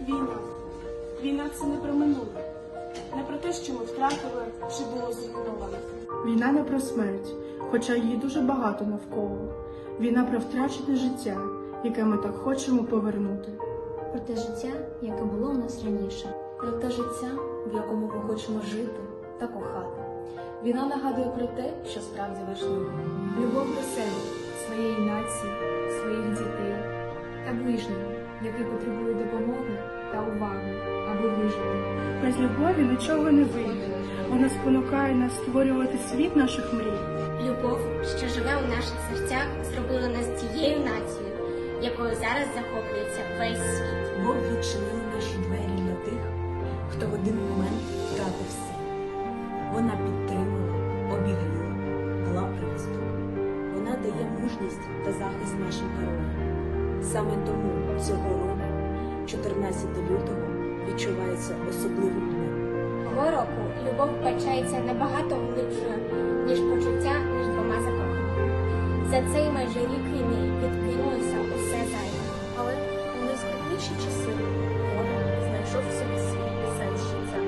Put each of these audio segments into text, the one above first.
Війна. Війна це не про минуле, не про те, що ми втратили чи було зруйновано. Війна не про смерть, хоча її дуже багато навколо. Війна про втрачене життя, яке ми так хочемо повернути. про те життя, яке було у нас раніше. про те життя, в якому ми хочемо жити та кохати. Війна нагадує про те, що справді важливо. Любов до себе, своєї нації, своїх дітей та ближнього, який потребує допомоги та уваги, аби вижити. Без любові нічого не вийде. Вона спонукає нас створювати світ наших мрій. Любов, що живе у наших серцях, зробила нас тією нацією, якою зараз захоплюється весь світ. Бог відчинив наші двері для тих, хто в один момент втратив все. Вона підтримала, обігріла, була прихистом. Вона дає мужність та захист нашим героям. Саме тому цього року, 14 лютого, відчувається особливим днем. Того року любов вбачається набагато глибшою, ніж почуття між двома закоханими. За цей майже рік війни відкинулося усе зайве. Але у найскладніші часи Бога знайшов собі свій сенс життя.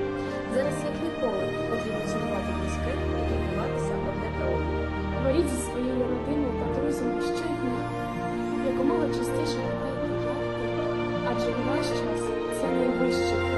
Зараз як ніколи потрібно цінувати близьких і турбуватися одне про одного. Говоріть зі своєю родиною та друзями якомога частіше любити, адже в наш час це найвище.